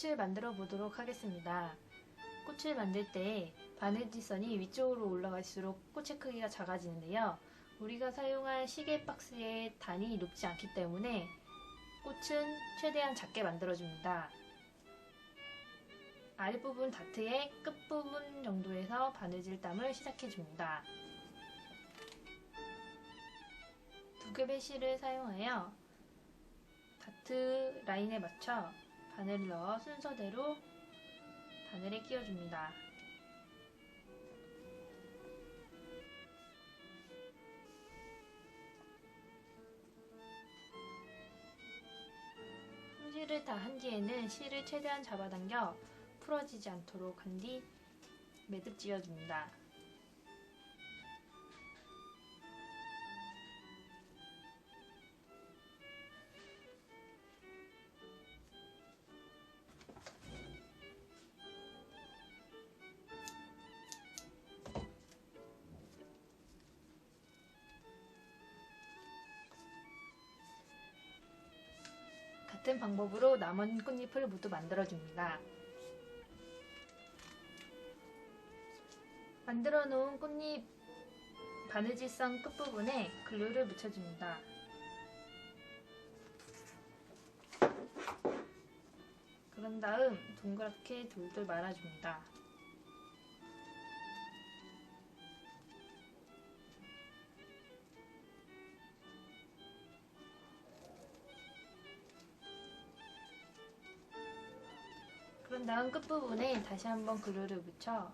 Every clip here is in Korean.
꽃을 만들어 보도록 하겠습니다. 꽃을 만들 때 바느질선이 위쪽으로 올라갈수록 꽃의 크기가 작아지는데요. 우리가 사용할 시계 박스의 단이 높지 않기 때문에 꽃은 최대한 작게 만들어줍니다. 아랫부분 다트의 끝부분 정도에서 바느질 땀을 시작해줍니다. 두 겹의 실을 사용하여 다트 라인에 맞춰 바늘을 넣어 순서대로 바늘에 끼워줍니다. 손실을 다한 뒤에는 실을 최대한 잡아당겨 풀어지지 않도록 한 뒤 매듭 지어줍니다. 같은 방법으로 남은 꽃잎을 모두 만들어줍니다. 만들어 놓은 꽃잎 바느질선 끝부분에 글루를 묻혀줍니다. 그런 다음 동그랗게 돌돌 말아줍니다. 다음 끝부분에 다시 한번 글루를 묻혀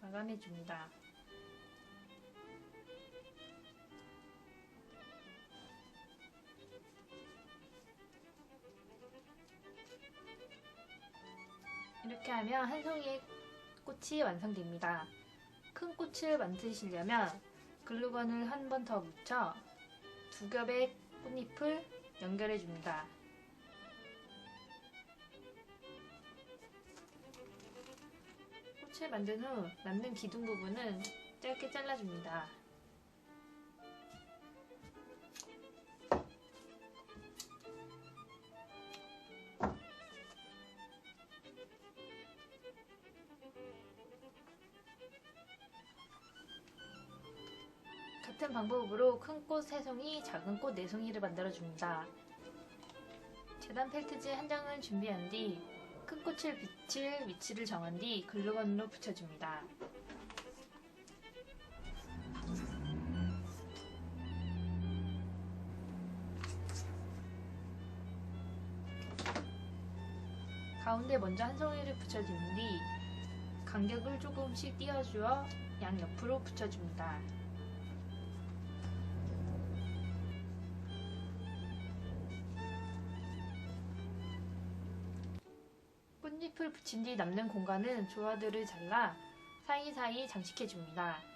마감해 줍니다. 이렇게 하면 한 송이의 꽃이 완성됩니다. 큰 꽃을 만드시려면 글루건을 한 번 더 묻혀 두 겹의 꽃잎을 연결해 줍니다. 꽃을 만든 후 남는 기둥 부분은 짧게 잘라줍니다. 같은 방법으로 큰꽃 3송이, 작은 꽃 4송이를 만들어줍니다. 재단 펠트지 한 장을 준비한 뒤 큰 꽃을 비칠 위치를 정한 뒤 글루건으로 붙여줍니다. 가운데 먼저 한 송이를 붙여준 뒤 간격을 조금씩 띄워주어 양 옆으로 붙여줍니다. 붙인 뒤 남는 공간은 조화들을 잘라 사이사이 장식해줍니다.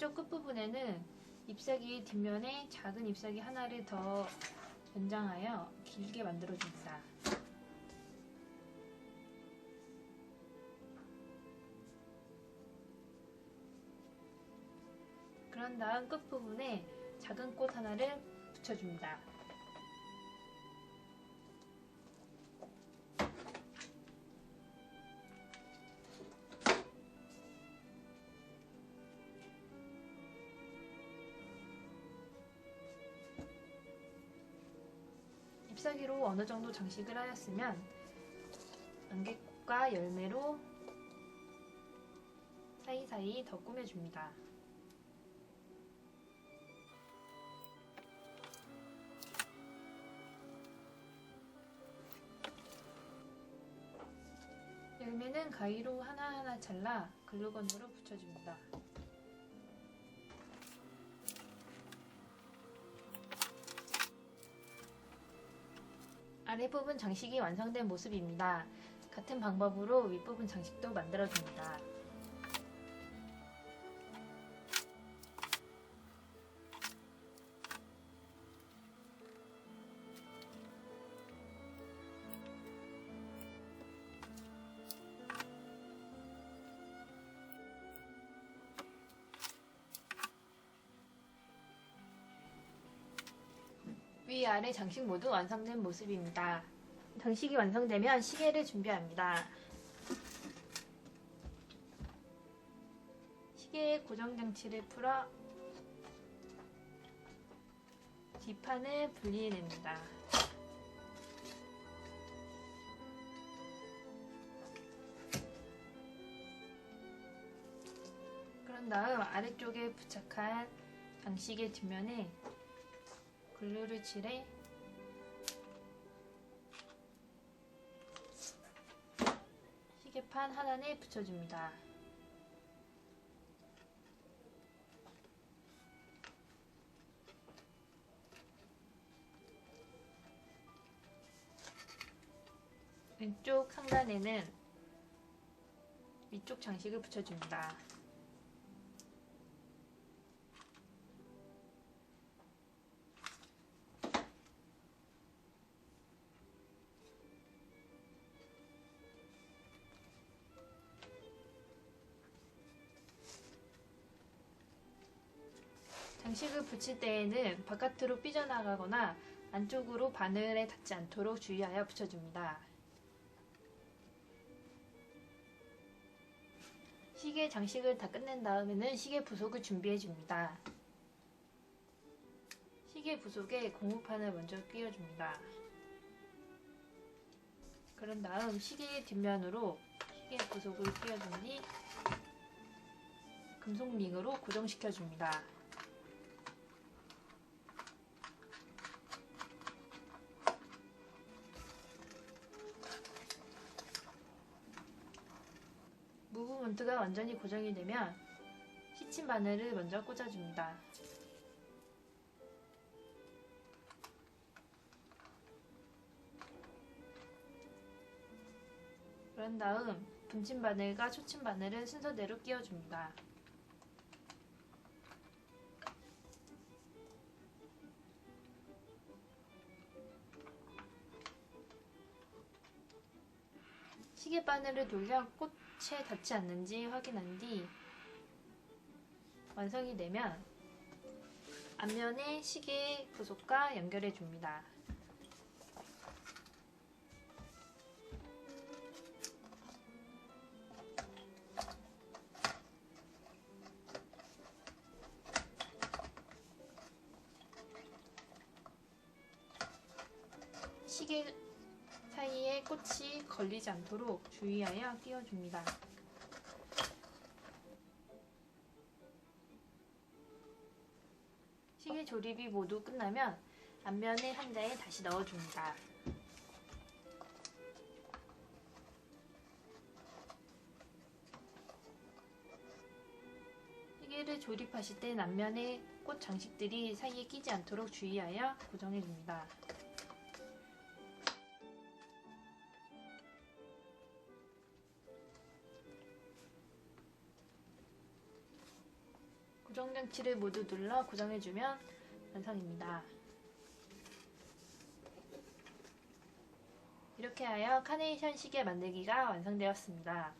오른쪽 끝부분에는 잎사귀 뒷면에 작은 잎사귀 하나를 더 연장하여 길게 만들어줍니다. 그런 다음 끝부분에 작은 꽃 하나를 붙여줍니다. 잎사귀로 어느 정도 장식을 하였으면 안개꽃과 열매로 사이사이 더 꾸며줍니다. 열매는 가위로 하나하나 잘라 글루건으로 붙여줍니다. 아랫부분 장식이 완성된 모습입니다. 같은 방법으로 윗부분 장식도 만들어줍니다. 위아래 장식 모두 완성된 모습입니다. 장식이 완성되면 시계를 준비합니다. 시계의 고정장치를 풀어 뒷판을 분리해냅니다. 그런 다음 아래쪽에 부착한 장식의 뒷면에 글루를 칠해 시계판 하단에 붙여줍니다. 왼쪽 상단에는 위쪽 장식을 붙여줍니다. 장식을 붙일 때에는 바깥으로 삐져나가거나 안쪽으로 바늘에 닿지 않도록 주의하여 붙여줍니다. 시계 장식을 다 끝낸 다음에는 시계 부속을 준비해 줍니다. 시계 부속에 고무판을 먼저 끼워줍니다. 그런 다음 시계 뒷면으로 시계 부속을 끼워준 뒤 금속 링으로 고정시켜 줍니다. 완전히 고정이 되면 시침 바늘을 먼저 꽂아줍니다. 그런 다음 분침 바늘과 초침 바늘을 순서대로 끼워줍니다. 시계 바늘을 돌려 꽃 에 닿지 않는지 확인한 뒤 완성이 되면 앞면에 시계 부속과 연결해 줍니다. 시계 꽃이 걸리지 않도록 주의하여 끼워줍니다. 시계 조립이 모두 끝나면 앞면의 상자에 다시 넣어줍니다. 시계를 조립하실 땐 앞면에 꽃 장식들이 사이에 끼지 않도록 주의하여 고정해줍니다. 고정장치를 모두 눌러 고정해주면 완성입니다. 이렇게 하여 카네이션 시계 만들기가 완성되었습니다.